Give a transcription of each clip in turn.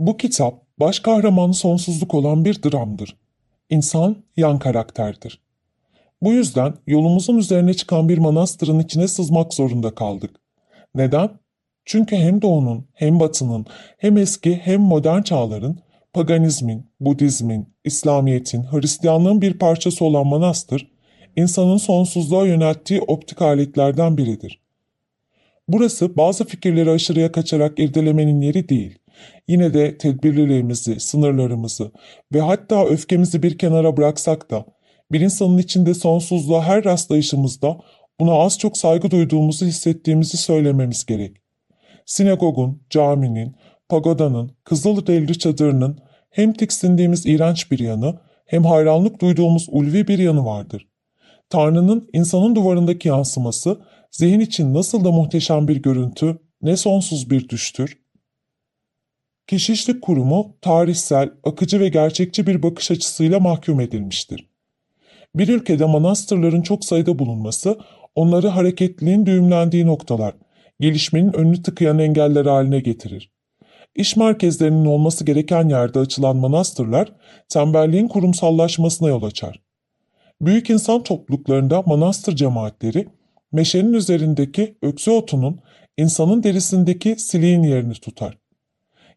Bu kitap baş kahramanı sonsuzluk olan bir dramdır. İnsan yan karakterdir. Bu yüzden yolumuzun üzerine çıkan bir manastırın içine sızmak zorunda kaldık. Neden? Çünkü hem doğunun, hem batının, hem eski hem modern çağların, paganizmin, Budizmin, İslamiyet'in, Hristiyanlığın bir parçası olan manastır, insanın sonsuzluğa yönelttiği optik aletlerden biridir. Burası bazı fikirleri aşırıya kaçarak irdelemenin yeri değil. Yine de tedbirliliğimizi, sınırlarımızı ve hatta öfkemizi bir kenara bıraksak da bir insanın içinde sonsuzluğa her rastlayışımızda buna az çok saygı duyduğumuzu hissettiğimizi söylememiz gerek. Sinagogun, caminin, pagodanın, kızılderili çadırının hem tiksindiğimiz iğrenç bir yanı hem hayranlık duyduğumuz ulvi bir yanı vardır. Tanrı'nın insanın duvarındaki yansıması zihin için nasıl da muhteşem bir görüntü, ne sonsuz bir düştür. Keşişlik kurumu tarihsel, akıcı ve gerçekçi bir bakış açısıyla mahkum edilmiştir. Bir ülkede manastırların çok sayıda bulunması, onları hareketliliğin düğümlendiği noktalar, gelişmenin önünü tıkayan engeller haline getirir. İş merkezlerinin olması gereken yerde açılan manastırlar, tembelliğin kurumsallaşmasına yol açar. Büyük insan topluluklarında manastır cemaatleri, meşenin üzerindeki öksü otunun insanın derisindeki siliğin yerini tutar.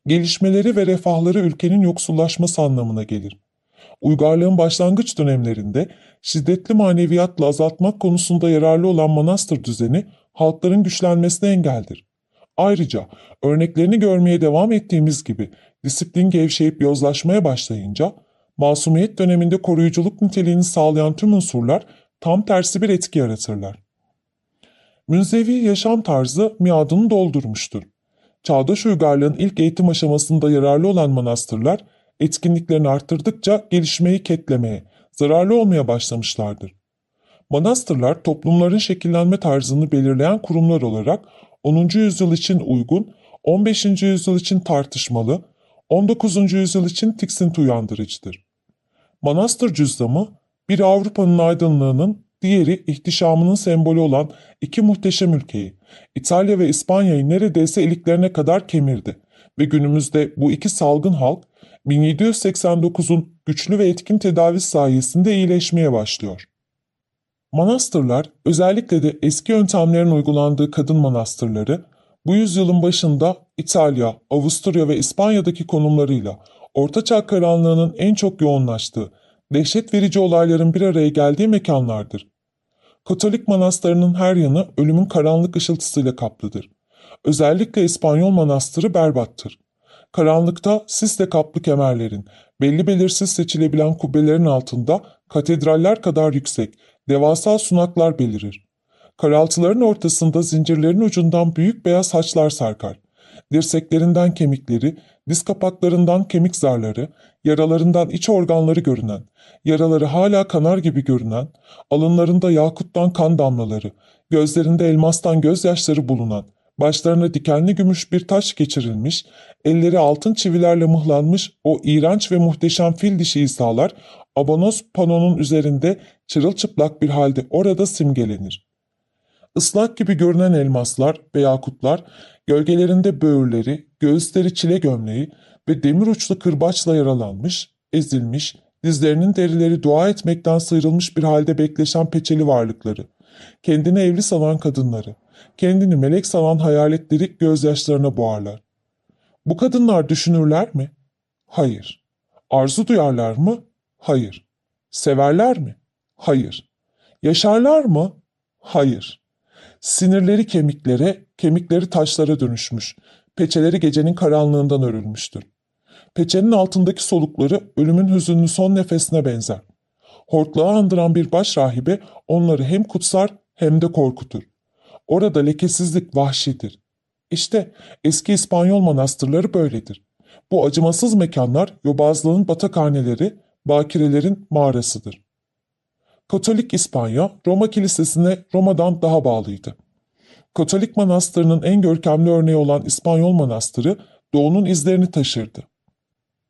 Gelişmeleri ve refahları ülkenin yoksullaşması anlamına gelir. Uygarlığın başlangıç dönemlerinde şiddetli maneviyatla azaltmak konusunda yararlı olan manastır düzeni halkların güçlenmesine engeldir. Ayrıca örneklerini görmeye devam ettiğimiz gibi disiplin gevşeyip yozlaşmaya başlayınca masumiyet döneminde koruyuculuk niteliğini sağlayan tüm unsurlar tam tersi bir etki yaratırlar. Münzevi yaşam tarzı miadını doldurmuştur. Çağdaş uygarlığın ilk eğitim aşamasında yararlı olan manastırlar, etkinliklerini arttırdıkça gelişmeyi ketlemeye, zararlı olmaya başlamışlardır. Manastırlar toplumların şekillenme tarzını belirleyen kurumlar olarak 10. yüzyıl için uygun, 15. yüzyıl için tartışmalı, 19. yüzyıl için tiksinti uyandırıcıdır. Manastır cüzdanı, bir Avrupa'nın aydınlığının, diğeri ihtişamının sembolü olan iki muhteşem ülkeyi, İtalya ve İspanya'yı neredeyse iliklerine kadar kemirdi ve günümüzde bu iki salgın halk 1789'un güçlü ve etkin tedavisi sayesinde iyileşmeye başlıyor. Manastırlar, özellikle de eski yöntemlerin uygulandığı kadın manastırları, bu yüzyılın başında İtalya, Avusturya ve İspanya'daki konumlarıyla Ortaçağ karanlığının en çok yoğunlaştığı, dehşet verici olayların bir araya geldiği mekanlardır. Katolik manastırının her yanı ölümün karanlık ışıltısıyla kaplıdır. Özellikle İspanyol manastırı berbattır. Karanlıkta sisle kaplı kemerlerin, belli belirsiz seçilebilen kubbelerin altında katedraller kadar yüksek, devasa sunaklar belirir. Karaltıların ortasında zincirlerin ucundan büyük beyaz haçlar sarkar. Dirseklerinden kemikleri, diz kapaklarından kemik zarları, yaralarından iç organları görünen, yaraları hala kanar gibi görünen, alınlarında yakuttan kan damlaları, gözlerinde elmastan gözyaşları bulunan, başlarına dikenli gümüş bir taş geçirilmiş, elleri altın çivilerle mıhlanmış o iğrenç ve muhteşem fil dişi İsa'lar, abonos panonun üzerinde çırılçıplak bir halde orada simgelenir. Islak gibi görünen elmaslar ve yakutlar, gölgelerinde böğürleri, göğüsleri çile gömleği ve demir uçlu kırbaçla yaralanmış, ezilmiş, dizlerinin derileri dua etmekten sıyrılmış bir halde bekleşen peçeli varlıkları, kendini evli sanan kadınları, kendini melek sanan hayaletleri gözyaşlarına boğarlar. Bu kadınlar düşünürler mi? Hayır. Arzu duyarlar mı? Hayır. Severler mi? Hayır. Yaşarlar mı? Hayır. Sinirleri kemiklere, kemikleri taşlara dönüşmüş. Peçeleri gecenin karanlığından örülmüştür. Peçenin altındaki solukları ölümün hüzünlü son nefesine benzer. Hortlağı andıran bir baş rahibe onları hem kutsar hem de korkutur. Orada lekesizlik vahşidir. İşte eski İspanyol manastırları böyledir. Bu acımasız mekanlar yobazlığın batakhaneleri, bakirelerin mağarasıdır. Katolik İspanya, Roma Kilisesi'ne Roma'dan daha bağlıydı. Katolik manastırının en görkemli örneği olan İspanyol manastırı doğunun izlerini taşırdı.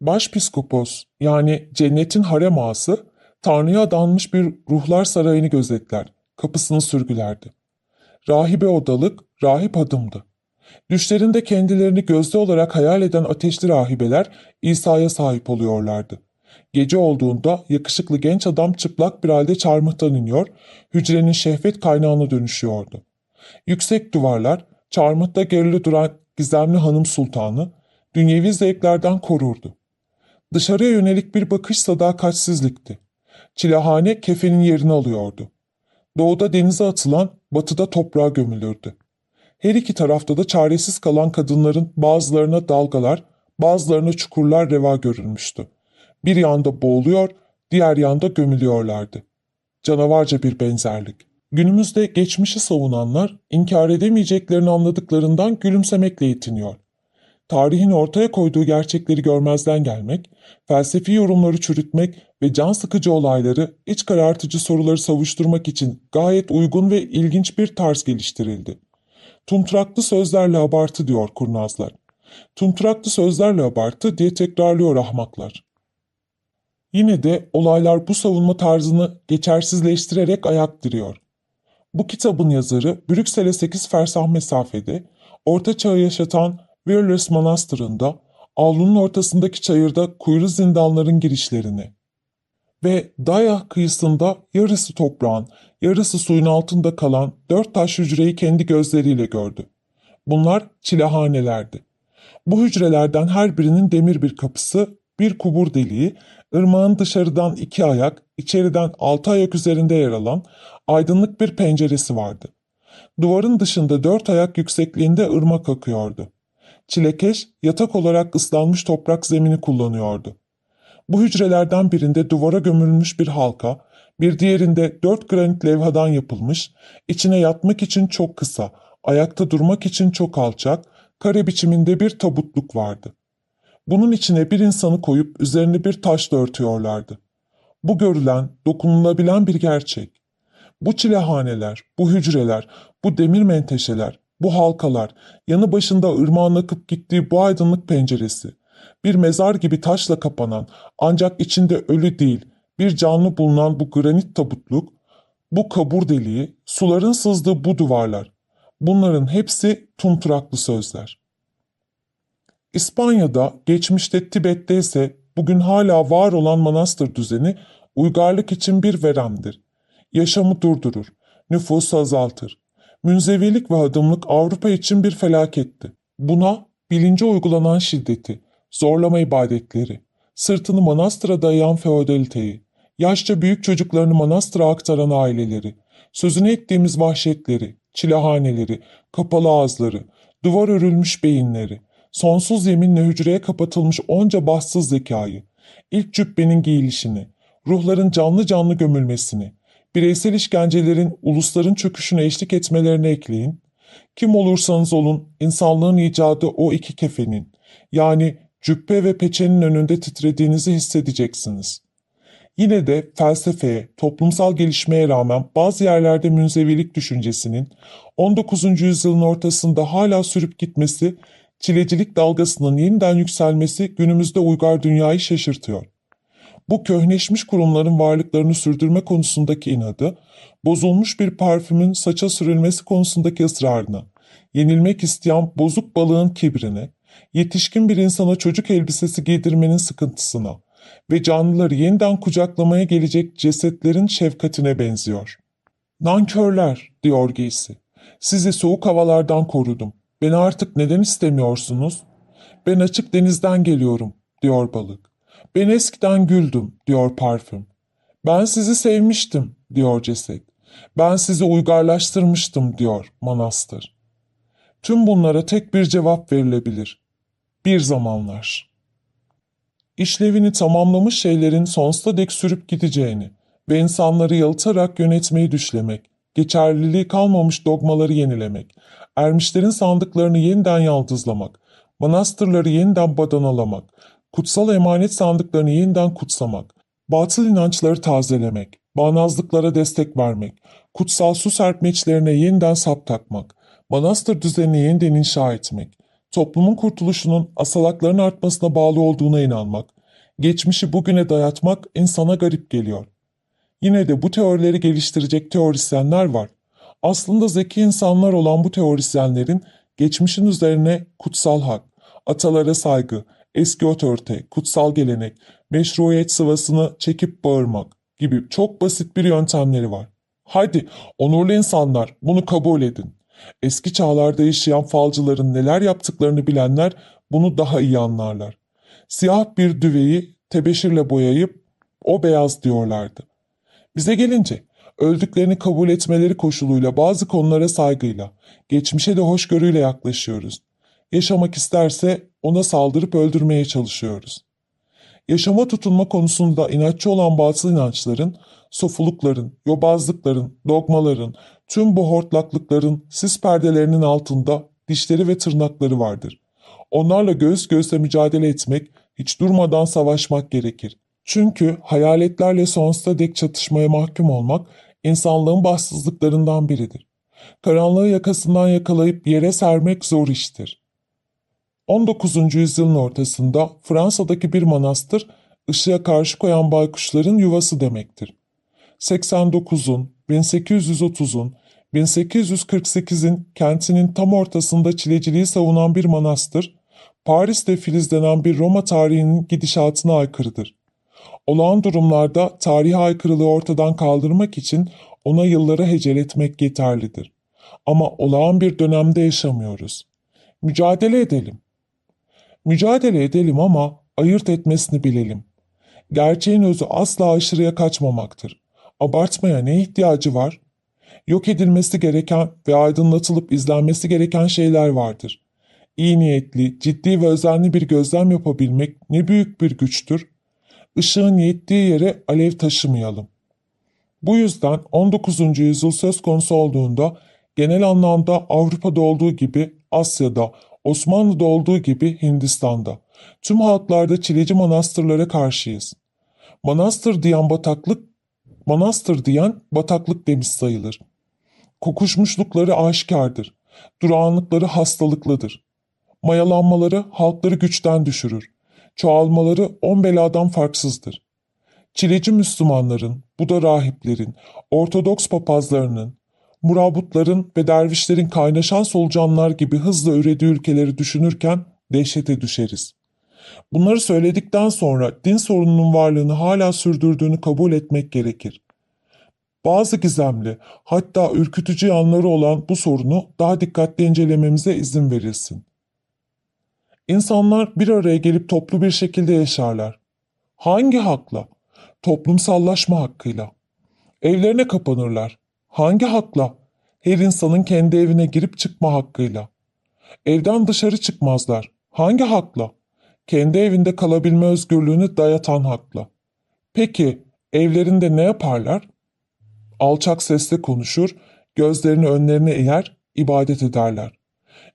Başpiskopos yani cennetin harem ağası, Tanrı'ya adanmış bir ruhlar sarayını gözetler, kapısını sürgülerdi. Rahibe odalık, rahip adımdı. Düşlerinde kendilerini gözde olarak hayal eden ateşli rahibeler İsa'ya sahip oluyorlardı. Gece olduğunda yakışıklı genç adam çıplak bir halde çarmıhtan iniyor, hücrenin şehvet kaynağına dönüşüyordu. Yüksek duvarlar, çarmıhta gerili duran gizemli hanım sultanı, dünyevi zevklerden korurdu. Dışarıya yönelik bir bakış sadakatsizlikti. Çilehane kefenin yerini alıyordu. Doğuda denize atılan, batıda toprağa gömülürdü. Her iki tarafta da çaresiz kalan kadınların bazılarına dalgalar, bazılarına çukurlar reva görülmüştü. Bir yanda boğuluyor, diğer yanda gömülüyorlardı. Canavarca bir benzerlik. Günümüzde geçmişi savunanlar inkar edemeyeceklerini anladıklarından gülümsemekle yetiniyor. Tarihin ortaya koyduğu gerçekleri görmezden gelmek, felsefi yorumları çürütmek ve can sıkıcı olayları, iç karartıcı soruları savuşturmak için gayet uygun ve ilginç bir tarz geliştirildi. Tumturaklı sözlerle abartı diyor kurnazlar. Tumturaklı sözlerle abartı diye tekrarlıyor ahmaklar. Yine de olaylar bu savunma tarzını geçersizleştirerek ayak diriyor. Bu kitabın yazarı Brüksel'e 8 fersah mesafede, Orta Çağ'ı yaşatan Wireless Manastırı'nda, avlunun ortasındaki çayırda kuyru zindanların girişlerini ve Daya kıyısında yarısı toprağın, yarısı suyun altında kalan dört taş hücreyi kendi gözleriyle gördü. Bunlar çilehanelerdi. Bu hücrelerden her birinin demir bir kapısı, bir kubur deliği, ırmağın dışarıdan iki ayak, içeriden altı ayak üzerinde yer alan aydınlık bir penceresi vardı. Duvarın dışında dört ayak yüksekliğinde ırmak akıyordu. Çilekeş, yatak olarak ıslanmış toprak zemini kullanıyordu. Bu hücrelerden birinde duvara gömülmüş bir halka, bir diğerinde dört granit levhadan yapılmış, içine yatmak için çok kısa, ayakta durmak için çok alçak, kare biçiminde bir tabutluk vardı. Bunun içine bir insanı koyup üzerine bir taşla örtüyorlardı. Bu görülen, dokunulabilen bir gerçek. Bu çilehaneler, bu hücreler, bu demir menteşeler, bu halkalar, yanı başında ırmağın akıp gittiği bu aydınlık penceresi, bir mezar gibi taşla kapanan ancak içinde ölü değil bir canlı bulunan bu granit tabutluk, bu kabur deliği, suların sızdığı bu duvarlar, bunların hepsi tumturaklı sözler. İspanya'da, geçmişte Tibet'te ise bugün hala var olan manastır düzeni uygarlık için bir veremdir. Yaşamı durdurur, nüfusu azaltır. Münzevilik ve adımlık Avrupa için bir felaketti. Buna bilince uygulanan şiddeti, zorlama ibadetleri, sırtını manastıra dayayan feodaliteyi, yaşça büyük çocuklarını manastıra aktaran aileleri, sözünü ettiğimiz vahşetleri, çilehaneleri, kapalı ağızları, duvar örülmüş beyinleri, sonsuz yeminle hücreye kapatılmış onca bahtsız zekayı, ilk cübbenin giyilişini, ruhların canlı canlı gömülmesini, bireysel işkencelerin ulusların çöküşüne eşlik etmelerini ekleyin. Kim olursanız olun insanlığın icadı o iki kefenin, yani cübbe ve peçenin önünde titrediğinizi hissedeceksiniz. Yine de felsefeye, toplumsal gelişmeye rağmen bazı yerlerde münzevilik düşüncesinin 19. yüzyılın ortasında hala sürüp gitmesi, çilecilik dalgasının yeniden yükselmesi günümüzde uygar dünyayı şaşırtıyor. Bu köhneşmiş kurumların varlıklarını sürdürme konusundaki inadı, bozulmuş bir parfümün saça sürülmesi konusundaki ısrarına, yenilmek isteyen bozuk balığın kibrine, yetişkin bir insana çocuk elbisesi giydirmenin sıkıntısına ve canlıları yeniden kucaklamaya gelecek cesetlerin şefkatine benziyor. Nankörler, diyor giysi. Sizi soğuk havalardan korudum. Beni artık neden istemiyorsunuz? Ben açık denizden geliyorum, diyor balık. Ben eskiden güldüm, diyor parfüm. Ben sizi sevmiştim, diyor ceset. Ben sizi uygarlaştırmıştım, diyor manastır. Tüm bunlara tek bir cevap verilebilir bir zamanlar. İşlevini tamamlamış şeylerin sonsuza dek sürüp gideceğini ve insanları yalıtarak yönetmeyi düşlemek, geçerliliği kalmamış dogmaları yenilemek, ermişlerin sandıklarını yeniden yaldızlamak, manastırları yeniden badanalamak, kutsal emanet sandıklarını yeniden kutsamak, batıl inançları tazelemek, bağnazlıklara destek vermek, kutsal su serpmeçlerine yeniden sap takmak, manastır düzenini yeniden inşa etmek, toplumun kurtuluşunun asalakların artmasına bağlı olduğuna inanmak, geçmişi bugüne dayatmak insana garip geliyor. Yine de bu teorileri geliştirecek teorisyenler var. Aslında zeki insanlar olan bu teorisyenlerin geçmişin üzerine kutsal hak, atalara saygı, eski otorite, kutsal gelenek, meşruiyet sıvasını çekip bağırmak gibi çok basit bir yöntemleri var. Haydi onurlu insanlar bunu kabul edin. Eski çağlarda yaşayan falcıların neler yaptıklarını bilenler bunu daha iyi anlarlar. Siyah bir düveyi tebeşirle boyayıp o beyaz diyorlardı. Bize gelince öldüklerini kabul etmeleri koşuluyla bazı konulara saygıyla, geçmişe de hoşgörüyle yaklaşıyoruz. Yaşamak isterse ona saldırıp öldürmeye çalışıyoruz. Yaşama tutunma konusunda inatçı olan batıl inançların, sofulukların, yobazlıkların, dogmaların, tüm bu hortlaklıkların sis perdelerinin altında dişleri ve tırnakları vardır. Onlarla göğüs göğüse mücadele etmek, hiç durmadan savaşmak gerekir. Çünkü hayaletlerle sonsuza dek çatışmaya mahkum olmak insanlığın bahtsızlıklarından biridir. Karanlığı yakasından yakalayıp yere sermek zor iştir. 19. yüzyılın ortasında Fransa'daki bir manastır ışığa karşı koyan baykuşların yuvası demektir. 89'un, 1830'un, 1848'in kentinin tam ortasında çileciliği savunan bir manastır, Paris'te filizlenen bir Roma tarihinin gidişatına aykırıdır. Olağan durumlarda tarihi aykırılığı ortadan kaldırmak için ona yılları heceletmek yeterlidir. Ama olağan bir dönemde yaşamıyoruz. Mücadele edelim. Mücadele edelim ama ayırt etmesini bilelim. Gerçeğin özü asla aşırıya kaçmamaktır. Abartmaya ne ihtiyacı var? Yok edilmesi gereken ve aydınlatılıp izlenmesi gereken şeyler vardır. İyi niyetli, ciddi ve özenli bir gözlem yapabilmek ne büyük bir güçtür. Işığın yettiği yere alev taşımayalım. Bu yüzden 19. yüzyıl söz konusu olduğunda genel anlamda Avrupa'da olduğu gibi Asya'da, Osmanlı'da olduğu gibi Hindistan'da, tüm halklarda çileci manastırlara karşıyız. Manastır diyen bataklık, manastır diyen bataklık demiş sayılır. Kokuşmuşlukları aşikardır. Durağanlıkları hastalıklıdır. Mayalanmaları halkları güçten düşürür. Çoğalmaları on beladan farksızdır. Çileci Müslümanların, Buda rahiplerin, Ortodoks papazlarının, murabutların ve dervişlerin kaynaşan solucanlar gibi hızla ürediği ülkeleri düşünürken dehşete düşeriz. Bunları söyledikten sonra din sorununun varlığını hala sürdürdüğünü kabul etmek gerekir. Bazı gizemli, hatta ürkütücü yanları olan bu sorunu daha dikkatli incelememize izin verilsin. İnsanlar bir araya gelip toplu bir şekilde yaşarlar. Hangi hakla? Toplumsallaşma hakkıyla. Evlerine kapanırlar. Hangi hakla? Her insanın kendi evine girip çıkma hakkıyla. Evden dışarı çıkmazlar. Hangi hakla? Kendi evinde kalabilme özgürlüğünü dayatan hakla. Peki evlerinde ne yaparlar? Alçak sesle konuşur, gözlerini önlerine eğer, ibadet ederler.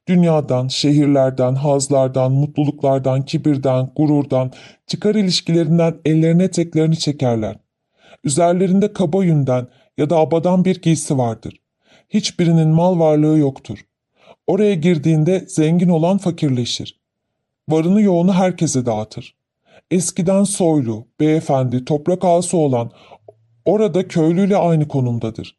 Dünyadan, şehirlerden, hazlardan, mutluluklardan, kibirden, gururdan, çıkar ilişkilerinden ellerine eteklerini çekerler. Üzerlerinde kaba yünden ya da abadan bir giysi vardır. Hiçbirinin mal varlığı yoktur. Oraya girdiğinde zengin olan fakirleşir. Varını yoğunu herkese dağıtır. Eskiden soylu, beyefendi, toprak ağası olan orada köylüyle aynı konumdadır.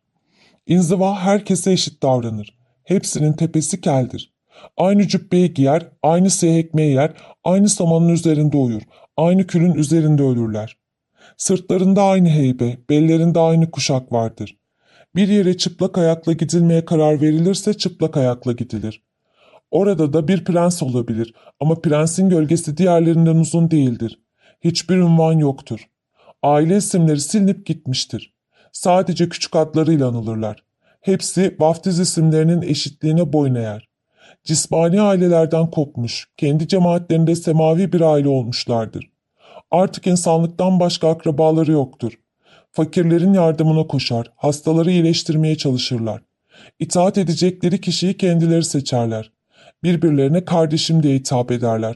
İnziva herkese eşit davranır. Hepsinin tepesi keldir. Aynı cübbeyi giyer, aynı siyah ekmeği yer, aynı samanın üzerinde uyur, aynı külün üzerinde ölürler. Sırtlarında aynı heybe, bellerinde aynı kuşak vardır. Bir yere çıplak ayakla gidilmeye karar verilirse çıplak ayakla gidilir. Orada da bir prens olabilir ama prensin gölgesi diğerlerinden uzun değildir. Hiçbir ünvan yoktur. Aile isimleri silinip gitmiştir. Sadece küçük adlarıyla anılırlar. Hepsi vaftiz isimlerinin eşitliğine boyun eğer. Cismani ailelerden kopmuş, kendi cemaatlerinde semavi bir aile olmuşlardır. Artık insanlıktan başka akrabaları yoktur. Fakirlerin yardımına koşar, hastaları iyileştirmeye çalışırlar. İtaat edecekleri kişiyi kendileri seçerler. Birbirlerine kardeşim diye hitap ederler.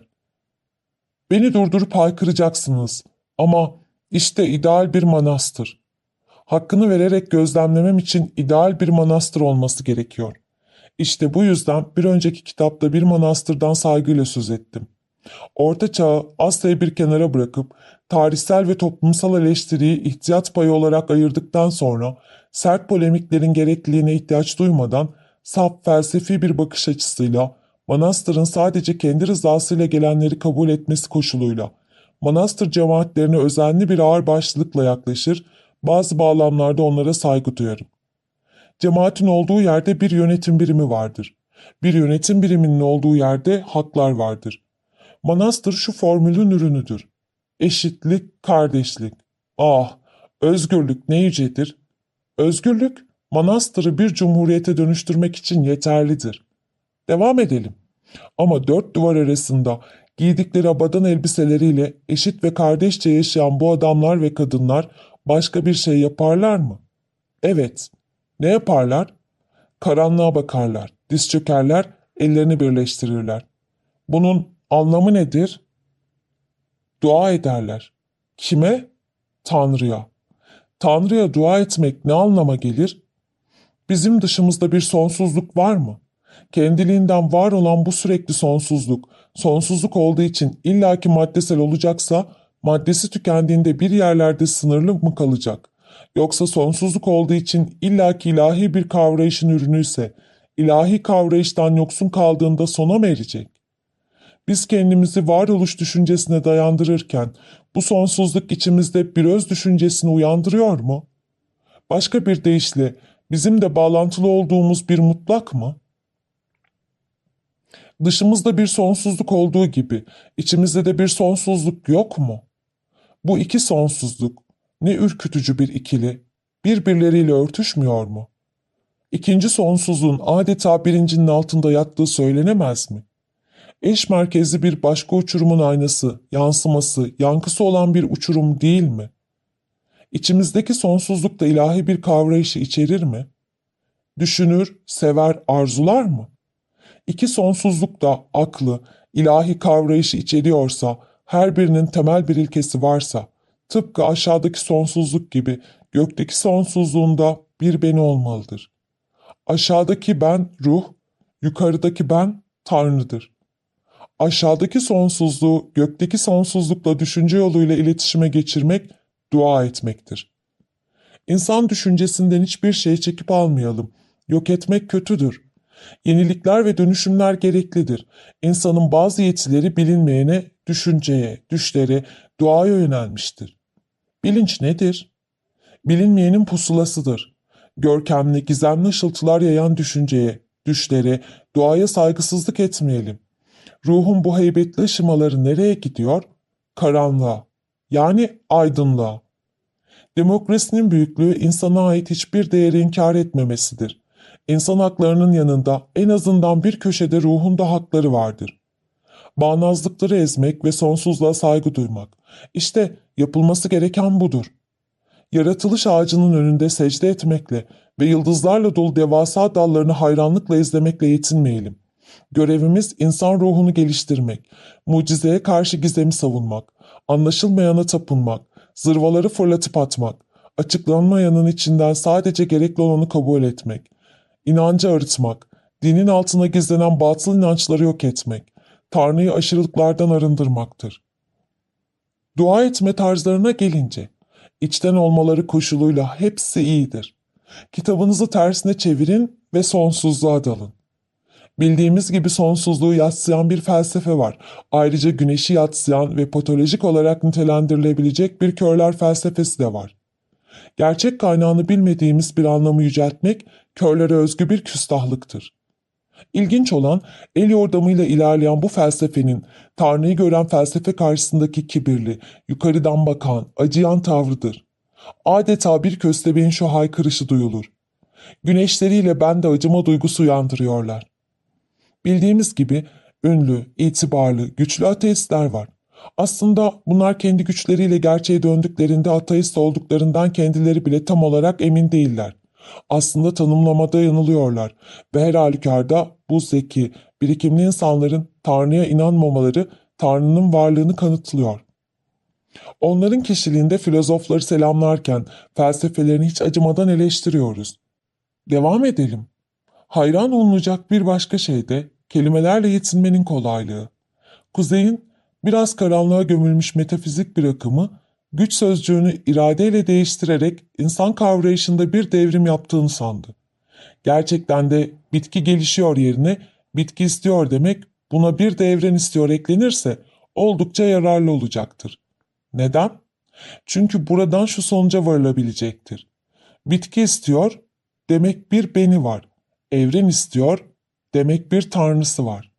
Beni durdurup haykıracaksınız ama işte ideal bir manastır. Hakkını vererek gözlemlemem için ideal bir manastır olması gerekiyor. İşte bu yüzden bir önceki kitapta bir manastırdan saygıyla söz ettim. Orta Çağ'ı Asya'yı bir kenara bırakıp tarihsel ve toplumsal eleştiriyi ihtiyat payı olarak ayırdıktan sonra sert polemiklerin gerekliliğine ihtiyaç duymadan saf felsefi bir bakış açısıyla, manastırın sadece kendi rızasıyla gelenleri kabul etmesi koşuluyla, manastır cemaatlerine özenli bir ağırbaşlılıkla yaklaşır, bazı bağlamlarda onlara saygı duyarım. Cemaatin olduğu yerde bir yönetim birimi vardır. Bir yönetim biriminin olduğu yerde haklar vardır. Manastır şu formülün ürünüdür. Eşitlik, kardeşlik. Ah, özgürlük ne yücedir. Özgürlük, manastırı bir cumhuriyete dönüştürmek için yeterlidir. Devam edelim. Ama dört duvar arasında giydikleri abadan elbiseleriyle eşit ve kardeşçe yaşayan bu adamlar ve kadınlar başka bir şey yaparlar mı? Evet. Ne yaparlar? Karanlığa bakarlar, diz çökerler, ellerini birleştirirler. Bunun anlamı nedir? Dua ederler. Kime? Tanrı'ya. Tanrı'ya dua etmek ne anlama gelir? Bizim dışımızda bir sonsuzluk var mı? Kendiliğinden var olan bu sürekli sonsuzluk, sonsuzluk olduğu için illaki maddesel olacaksa, maddesi tükendiğinde bir yerlerde sınırlı mı kalacak? Yoksa sonsuzluk olduğu için illaki ilahi bir kavrayışın ürünüyse, ilahi kavrayıştan yoksun kaldığında sona mı erecek? Biz kendimizi varoluş düşüncesine dayandırırken bu sonsuzluk içimizde bir öz düşüncesini uyandırıyor mu? Başka bir deyişle bizim de bağlantılı olduğumuz bir mutlak mı? Dışımızda bir sonsuzluk olduğu gibi içimizde de bir sonsuzluk yok mu? Bu iki sonsuzluk ne ürkütücü bir ikili, birbirleriyle örtüşmüyor mu? İkinci sonsuzluğun adeta birincinin altında yattığı söylenemez mi? Eş merkezli bir başka uçurumun aynası, yansıması, yankısı olan bir uçurum değil mi? İçimizdeki sonsuzluk da ilahi bir kavrayışı içerir mi? Düşünür, sever, arzular mı? İki sonsuzluk da aklı, ilahi kavrayışı içeriyorsa, her birinin temel bir ilkesi varsa, tıpkı aşağıdaki sonsuzluk gibi gökteki sonsuzluğunda bir beni olmalıdır. Aşağıdaki ben ruh, yukarıdaki ben Tanrı'dır. Aşağıdaki sonsuzluğu gökteki sonsuzlukla düşünce yoluyla iletişime geçirmek dua etmektir. İnsan düşüncesinden hiçbir şey çekip almayalım. Yok etmek kötüdür. Yenilikler ve dönüşümler gereklidir. İnsanın bazı yetileri bilinmeyene, düşünceye, düşlere, duaya yönelmiştir. Bilinç nedir? Bilinmeyenin pusulasıdır. Görkemli, gizemli ışıltılar yayan düşünceye, düşlere, duaya saygısızlık etmeyelim. Ruhun bu heybetli ışımaları nereye gidiyor? Karanlığa, yani aydınlığa. Demokrasinin büyüklüğü insana ait hiçbir değeri inkar etmemesidir. İnsan haklarının yanında en azından bir köşede ruhunda hakları vardır. Bağnazlıkları ezmek ve sonsuzluğa saygı duymak. İşte yapılması gereken budur. Yaratılış ağacının önünde secde etmekle ve yıldızlarla dolu devasa dallarını hayranlıkla izlemekle yetinmeyelim. Görevimiz insan ruhunu geliştirmek, mucizeye karşı gizemi savunmak, anlaşılmayana tapınmak, zırvaları fırlatıp atmak, açıklanmayanın içinden sadece gerekli olanı kabul etmek, inancı arıtmak, dinin altına gizlenen batıl inançları yok etmek, Tanrı'yı aşırılıklardan arındırmaktır. Dua etme tarzlarına gelince, içten olmaları koşuluyla hepsi iyidir. Kitabınızı tersine çevirin ve sonsuzluğa dalın. Bildiğimiz gibi sonsuzluğu yatsıyan bir felsefe var. Ayrıca güneşi yatsıyan ve patolojik olarak nitelendirilebilecek bir körler felsefesi de var. Gerçek kaynağını bilmediğimiz bir anlamı yüceltmek, körlere özgü bir küstahlıktır. İlginç olan el yordamıyla ilerleyen bu felsefenin Tanrı'yı gören felsefe karşısındaki kibirli, yukarıdan bakan, acıyan tavrıdır. Adeta bir köstebeğin şu haykırışı duyulur. Güneşleriyle bende acıma duygusu uyandırıyorlar. Bildiğimiz gibi ünlü, itibarlı, güçlü ateistler var. Aslında bunlar kendi güçleriyle gerçeğe döndüklerinde ateist olduklarından kendileri bile tam olarak emin değiller. Aslında tanımlamada yanılıyorlar ve her halükarda bu zeki, birikimli insanların Tanrı'ya inanmamaları Tanrı'nın varlığını kanıtlıyor. Onların kişiliğinde filozofları selamlarken felsefelerini hiç acımadan eleştiriyoruz. Devam edelim. Hayran olunacak bir başka şey de kelimelerle yetinmenin kolaylığı. Kuzey'in biraz karanlığa gömülmüş metafizik bir akımı, güç sözcüğünü iradeyle değiştirerek insan kavrayışında bir devrim yaptığını sandı. Gerçekten de bitki gelişiyor yerine bitki istiyor demek buna bir de evren istiyor eklenirse oldukça yararlı olacaktır. Neden? Çünkü buradan şu sonuca varılabilecektir. Bitki istiyor, demek bir beni var. Evren istiyor, demek bir tanrısı var.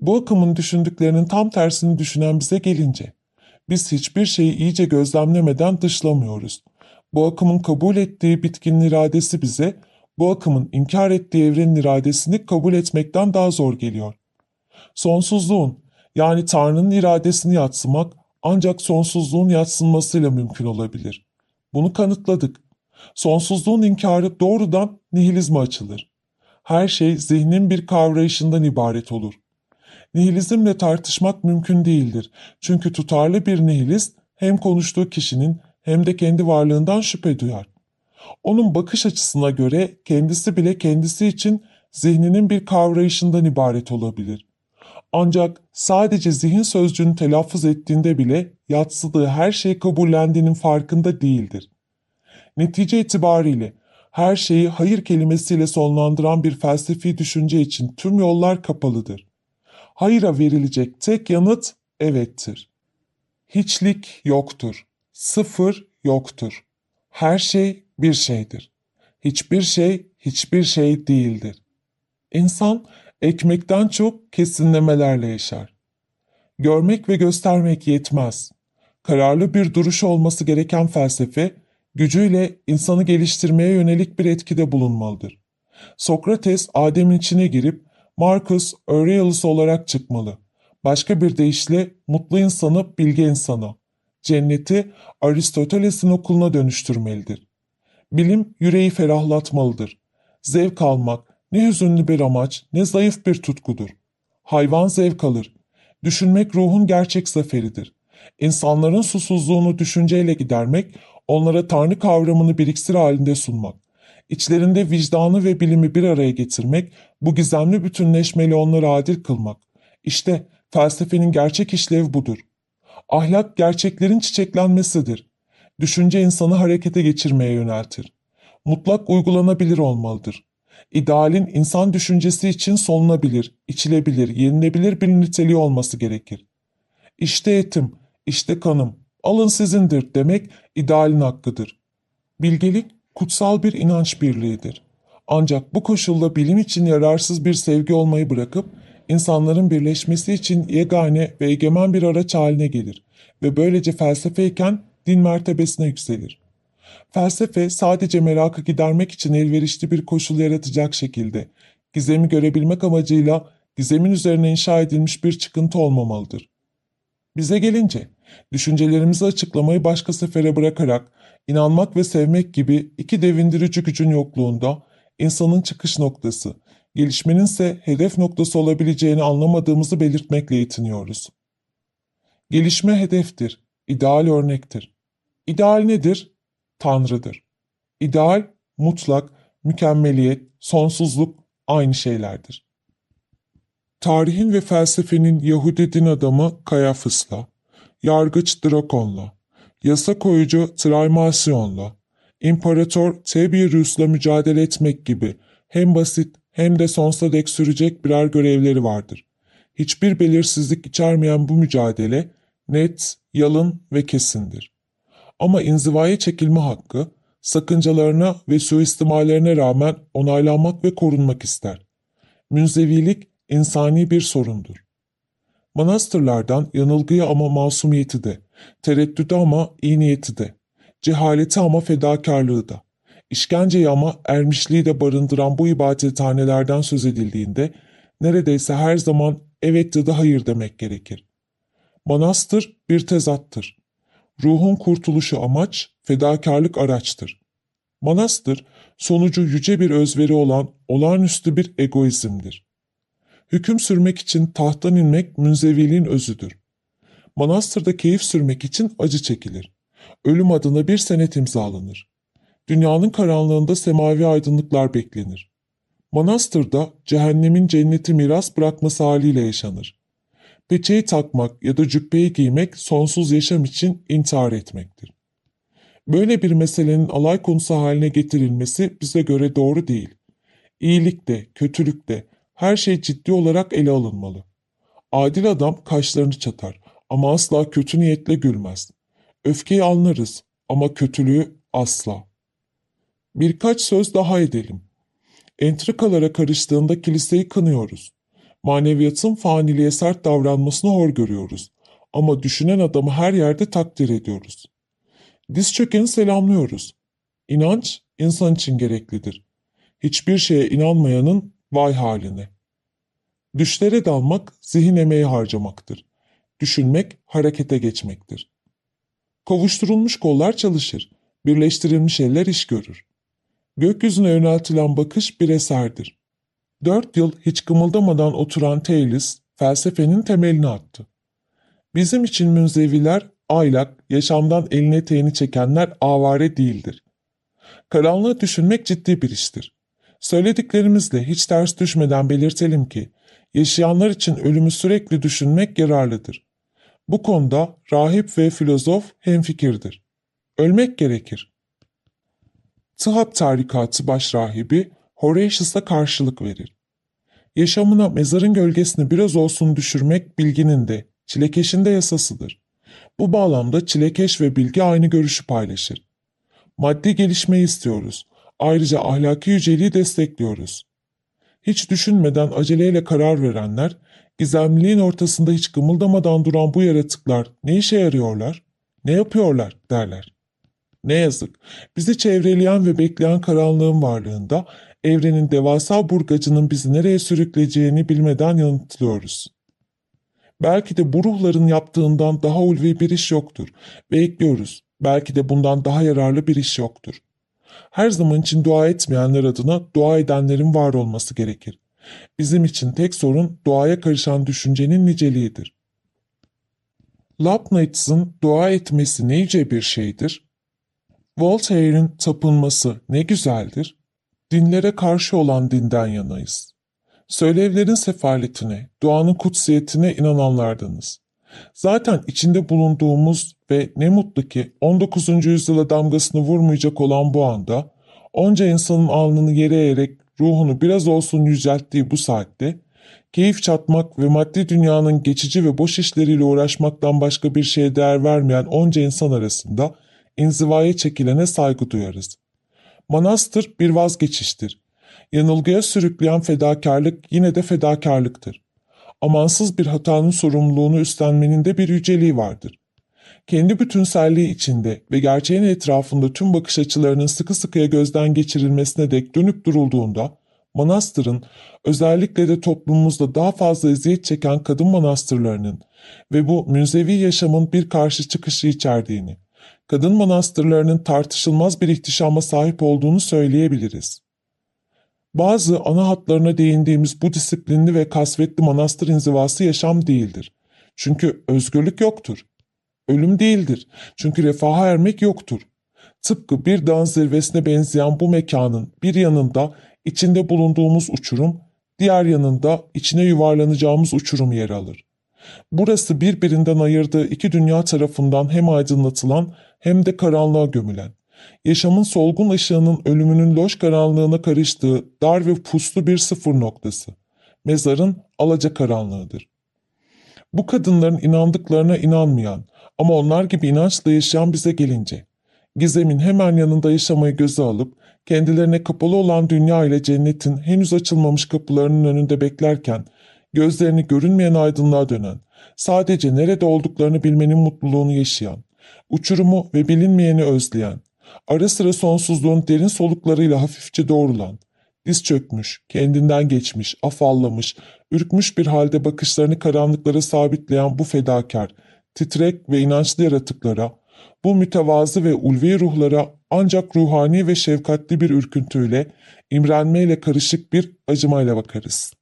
Bu akımın düşündüklerinin tam tersini düşünen bize gelince, biz hiçbir şeyi iyice gözlemlemeden dışlamıyoruz. Bu akımın kabul ettiği bitkinin iradesi bize, bu akımın inkar ettiği evrenin iradesini kabul etmekten daha zor geliyor. Sonsuzluğun, yani Tanrı'nın iradesini yatsımak ancak sonsuzluğun yatsınmasıyla mümkün olabilir. Bunu kanıtladık. Sonsuzluğun inkarı doğrudan nihilizme açılır. Her şey zihnin bir kavrayışından ibaret olur. Nihilizmle tartışmak mümkün değildir. Çünkü tutarlı bir nihilist hem konuştuğu kişinin hem de kendi varlığından şüphe duyar. Onun bakış açısına göre kendisi bile kendisi için zihninin bir kavrayışından ibaret olabilir. Ancak sadece zihin sözcüğünü telaffuz ettiğinde bile yatsıdığı her şeyi kabullendiğinin farkında değildir. Netice itibariyle her şeyi hayır kelimesiyle sonlandıran bir felsefi düşünce için tüm yollar kapalıdır. Hayıra verilecek tek yanıt evettir. Hiçlik yoktur. Sıfır yoktur. Her şey bir şeydir. Hiçbir şey hiçbir şey değildir. İnsan ekmekten çok kesinlemelerle yaşar. Görmek ve göstermek yetmez. Kararlı bir duruş olması gereken felsefe, gücüyle insanı geliştirmeye yönelik bir etkide bulunmalıdır. Sokrates Adem'in içine girip Marcus Aurelius olarak çıkmalı. Başka bir deyişle mutlu insanı bilge insana, cenneti Aristoteles'in okuluna dönüştürmelidir. Bilim yüreği ferahlatmalıdır. Zevk almak ne hüzünlü bir amaç ne zayıf bir tutkudur. Hayvan zevk alır. Düşünmek ruhun gerçek zaferidir. İnsanların susuzluğunu düşünceyle gidermek, onlara tanrı kavramını bir iksir halinde sunmak. İçlerinde vicdanı ve bilimi bir araya getirmek, bu gizemli bütünleşmeli onları adil kılmak. İşte felsefenin gerçek işlevi budur. Ahlak gerçeklerin çiçeklenmesidir. Düşünce insanı harekete geçirmeye yöneltir. Mutlak uygulanabilir olmalıdır. İdealin insan düşüncesi için solunabilir, içilebilir, yenilebilir bir niteliği olması gerekir. İşte etim, işte kanım, alın sizindir demek idealin hakkıdır. Bilgelik kutsal bir inanç birliğidir. Ancak bu koşulla bilim için yararsız bir sevgi olmayı bırakıp insanların birleşmesi için yegane ve egemen bir araç haline gelir ve böylece felsefeyken din mertebesine yükselir. Felsefe sadece merakı gidermek için elverişli bir koşul yaratacak şekilde, gizemi görebilmek amacıyla gizemin üzerine inşa edilmiş bir çıkıntı olmamalıdır. Bize gelince, düşüncelerimizi açıklamayı başka sefere bırakarak, inanmak ve sevmek gibi iki devindirici gücün yokluğunda, insanın çıkış noktası, gelişmenin ise hedef noktası olabileceğini anlamadığımızı belirtmekle yetiniyoruz. Gelişme hedeftir, ideal örnektir. İdeal nedir? Tanrı'dır. İdeal, mutlak, mükemmeliyet, sonsuzluk aynı şeylerdir. Tarihin ve felsefenin Yahudi din adamı Kayafıs'la, yargıç Drakon'la, yasa koyucu Traimasyon'la, İmparator Tiberius'la mücadele etmek gibi hem basit hem de sonsuza dek sürecek birer görevleri vardır. Hiçbir belirsizlik içermeyen bu mücadele net, yalın ve kesindir. Ama inzivaya çekilme hakkı, sakıncalarına ve suistimallerine rağmen onaylanmak ve korunmak ister. Münzevilik insani bir sorundur. Manastırlardan yanılgıyı ama masumiyeti de, tereddüdü ama iyi niyeti de, cehaleti ama fedakarlığı da, işkenceyi ama ermişliği de barındıran bu ibadethanelerden söz edildiğinde neredeyse her zaman evet ya da hayır demek gerekir. Manastır bir tezattır. Ruhun kurtuluşu amaç, fedakarlık araçtır. Manastır, sonucu yüce bir özveri olan olağanüstü bir egoizmdir. Hüküm sürmek için tahttan inmek münzeviliğin özüdür. Manastırda keyif sürmek için acı çekilir. Ölüm adına bir senet imzalanır. Dünyanın karanlığında semavi aydınlıklar beklenir. Manastırda cehennemin cenneti miras bırakması haliyle yaşanır. Peçeyi takmak ya da cübbeyi giymek sonsuz yaşam için intihar etmektir. Böyle bir meselenin alay konusu haline getirilmesi bize göre doğru değil. İyilikte, kötülükte her şey ciddi olarak ele alınmalı. Adil adam kaşlarını çatar ama asla kötü niyetle gülmez. Öfkeyi anlarız ama kötülüğü asla. Birkaç söz daha edelim. Entrikalara karıştığında kiliseyi kınıyoruz. Maneviyatın faniliğe sert davranmasını hor görüyoruz. Ama düşünen adamı her yerde takdir ediyoruz. Diz çökeni selamlıyoruz. İnanç insan için gereklidir. Hiçbir şeye inanmayanın vay haline. Düşlere dalmak zihin emeği harcamaktır. Düşünmek harekete geçmektir. Kovuşturulmuş kollar çalışır. Birleştirilmiş eller iş görür. Gökyüzüne yöneltilen bakış bir eserdir. Dört yıl hiç kımıldamadan oturan Thales, felsefenin temelini attı. Bizim için münzeviler, aylak, yaşamdan eline eteğini çekenler avare değildir. Karanlığı düşünmek ciddi bir iştir. Söylediklerimizle hiç ters düşmeden belirtelim ki, yaşayanlar için ölümü sürekli düşünmek yararlıdır. Bu konuda rahip ve filozof hemfikirdir. Ölmek gerekir. Tıhap tarikatı başrahibi Horatius'a karşılık verir. Yaşamına mezarın gölgesini biraz olsun düşürmek bilginin de, çilekeşin de yasasıdır. Bu bağlamda çilekeş ve bilgi aynı görüşü paylaşır. Maddi gelişmeyi istiyoruz. Ayrıca ahlaki yüceliği destekliyoruz. Hiç düşünmeden aceleyle karar verenler, gizemliliğin ortasında hiç kımıldamadan duran bu yaratıklar ne işe yarıyorlar, ne yapıyorlar derler. Ne yazık, bizi çevreleyen ve bekleyen karanlığın varlığında evrenin devasa burgacının bizi nereye sürükleyeceğini bilmeden yanıtlıyoruz. Belki de bu ruhların yaptığından daha ulvi bir iş yoktur ve ekliyoruz. Belki de bundan daha yararlı bir iş yoktur. Her zaman için dua etmeyenler adına dua edenlerin var olması gerekir. Bizim için tek sorun duaya karışan düşüncenin niceliğidir. Leibniz'in dua etmesi ne yüce bir şeydir? Voltaire'in tapınması ne güzeldir? Dinlere karşı olan dinden yanayız. Söylevlerin sefaletine, duanın kutsiyetine inananlardanız. Zaten içinde bulunduğumuz ve ne mutlu ki 19. yüzyıla damgasını vurmayacak olan bu anda, onca insanın alnını yere eğerek ruhunu biraz olsun yücelttiği bu saatte, keyif çatmak ve maddi dünyanın geçici ve boş işleriyle uğraşmaktan başka bir şeye değer vermeyen onca insan arasında inzivaya çekilene saygı duyarız. Manastır bir vazgeçiştir. Yanılgıya sürükleyen fedakarlık yine de fedakarlıktır. Amansız bir hatanın sorumluluğunu üstlenmenin de bir yüceliği vardır. Kendi bütünselliği içinde ve gerçeğin etrafında tüm bakış açılarının sıkı sıkıya gözden geçirilmesine dek dönüp durulduğunda, manastırın, özellikle de toplumumuzda daha fazla eziyet çeken kadın manastırlarının ve bu münzevi yaşamın bir karşı çıkışı içerdiğini, kadın manastırlarının tartışılmaz bir ihtişama sahip olduğunu söyleyebiliriz. Bazı ana hatlarına değindiğimiz bu disiplinli ve kasvetli manastır inzivası yaşam değildir. Çünkü özgürlük yoktur. Ölüm değildir. Çünkü refaha ermek yoktur. Tıpkı bir dağın zirvesine benzeyen bu mekanın bir yanında içinde bulunduğumuz uçurum, diğer yanında içine yuvarlanacağımız uçurum yer alır. Burası birbirinden ayırdığı iki dünya tarafından hem aydınlatılan hem de karanlığa gömülen, yaşamın solgun ışığının ölümünün loş karanlığına karıştığı dar ve puslu bir sıfır noktası. Mezarın alaca karanlığıdır. Bu kadınların inandıklarına inanmayan ama onlar gibi inançla yaşayan bize gelince, gizemin hemen yanında yaşamayı göze alıp, kendilerine kapalı olan dünya ile cennetin henüz açılmamış kapılarının önünde beklerken, gözlerini görünmeyen aydınlığa dönen, sadece nerede olduklarını bilmenin mutluluğunu yaşayan, uçurumu ve bilinmeyeni özleyen, ara sıra sonsuzluğun derin soluklarıyla hafifçe doğrulan, diz çökmüş, kendinden geçmiş, afallamış, ürkmüş bir halde bakışlarını karanlıklara sabitleyen bu fedakar, titrek ve inançlı yaratıklara, bu mütevazı ve ulvi ruhlara ancak ruhani ve şefkatli bir ürküntüyle, imrenmeyle karışık bir acımayla bakarız.